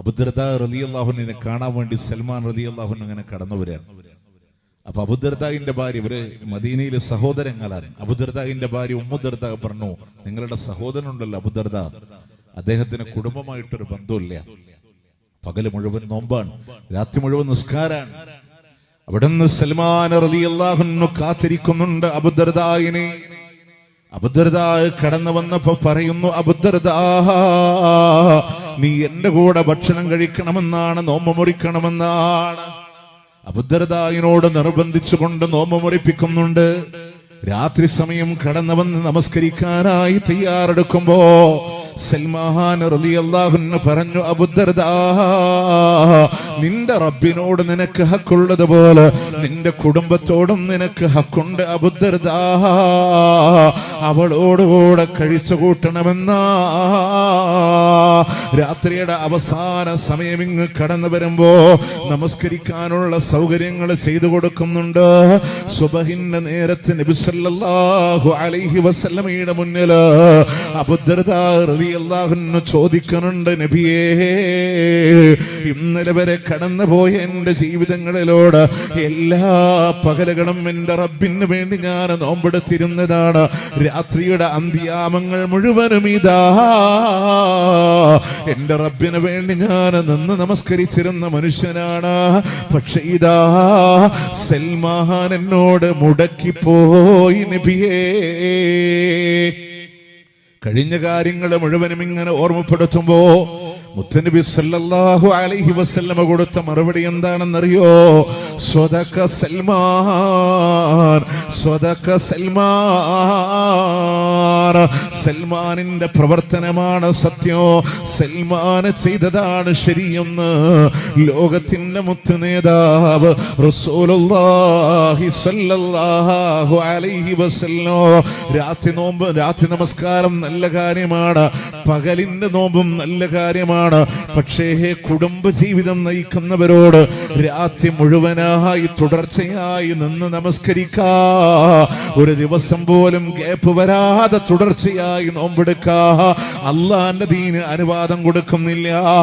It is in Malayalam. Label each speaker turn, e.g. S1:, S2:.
S1: അബുദർദ റലി അള്ളാഹുനെ കാണാൻ വേണ്ടി സൽമാൻ റലി അള്ളാഹുൻ അങ്ങനെ കടന്നു വരികയാണ് അപ്പൊ അബുദർദാഹിന്റെ ഭാര്യ ഇവർ മദീനയിലെ സഹോദരങ്ങളാണ്. അബുദർദാഹിന്റെ ഭാര്യ ഉമ്മുദർദ പറഞ്ഞു നിങ്ങളുടെ സഹോദരൻ ഉണ്ടല്ലോ അബുദർദ. അദ്ദേഹത്തിന് കുടുംബമായിട്ടൊരു ബന്ധമില്ല പകൽ മുഴുവൻ നോമ്പാണ്. രാത്രി മുഴുവൻ നിസ്കാരാണ് അവിടുന്ന് സൽമാൻ റലി അള്ളാഹുന്നു കാത്തിരിക്കുന്നുണ്ട് അബുദർദാഹിനെ. അബുദർദ കടന്നു വന്നപ്പോ പറയുന്നു അബുദർദ നീ എന്റെ കൂടെ ഭക്ഷണം കഴിക്കണമെന്നാണ് നോമ്പ് മുറിക്കണമെന്നാണ്. അബുദ്ധരതായിനോട് നിർബന്ധിച്ചുകൊണ്ട് നോമ്പ് മുറിപ്പിക്കുന്നുണ്ട്. രാത്രി സമയം കടന്നു വന്ന് നമസ്കരിക്കാനായി തയ്യാറെടുക്കുമ്പോ സൽമാൻ അൻഹു പറഞ്ഞു അബുദർദാ നിന്റെ റബ്ബിനോട് നിനക്ക് ഹക്കുള്ളതുപോലെ നിന്റെ കുടുംബത്തോടും നിനക്ക് ഹക്കുണ്ട് അബുദർദാ. അവളോടുകൂടെ കഴിച്ചു കൂട്ടണമെന്നാ. രാത്രിയുടെ അവസാന സമയം ഇങ്ങ് കടന്നു വരുമ്പോ നമസ്കരിക്കാനുള്ള സൗകര്യങ്ങൾ ചെയ്തു കൊടുക്കുന്നുണ്ട്. സുബഹിന്റെ നേരത്ത് അലൈഹി വസല്ലമയുടെ മുന്നിൽ അബുദ്ധാഹുന്ന് ചോദിക്കുന്നുണ്ട് നബിയേ ഇന്നലെ വരെ കടന്നുപോയ എന്റെ ജീവിതങ്ങളിലോട് എല്ലാ പകലുകളും എന്റെ റബ്ബിന് വേണ്ടി ഞാൻ നോമ്പെടുത്തിരുന്നതാണ്. രാത്രിയുടെ അന്ത്യാമങ്ങൾ മുഴുവനും ഇതാ. എന്റെ റബ്ബിന് വേണ്ടി ഞാൻ നിന്ന് നമസ്കരിച്ചിരുന്ന മനുഷ്യനാണ്. പക്ഷെ ഇതാ സൽമാൻ എന്നോട് മുടക്കിപ്പോയി നബിയേ. കഴിഞ്ഞ കാര്യങ്ങൾ മുഴുവനും ഇങ്ങനെ ഓർമ്മപ്പെടുത്തുമ്പോ മുത്തനബി സല്ലല്ലാഹു അലൈഹി വസല്ലമ കൊടുത്ത മറുപടി എന്താണെന്നറിയോ? സ്വതക്ക സൽമാൻ സ്വതക്ക സൽമാൻ. സൽമാനിന്റെ പ്രവർത്തനമാണ് സത്യോ. സൽമാന് ചെയ്തതാണ് ശരിയെന്ന് ലോകത്തിന്റെ മുത്ത് നേതാവ് റസൂലുള്ളാഹി സല്ലല്ലാഹു അലൈഹി വസല്ലം. രാത്രി നോമ്പ് രാത്രി നമസ്കാരം നല്ല കാര്യമാണ്. പകലിന്റെ നോമ്പും നല്ല കാര്യമാണ്. പക്ഷേ കുടുംബജീവിതം നയിക്കുന്നവരോട് രാത്രി മുഴുവനായി തുടർച്ചയായി നിന്ന് നമസ്കരിക്ക. ഒരു ദിവസം പോലും ഗ്യാപ്പ് വരാതെ തുടർച്ചയായി നോമ്പെടുക്കാ. അള്ളാന്റെ ദീന് അനുവാദം കൊടുക്കുന്നില്ല.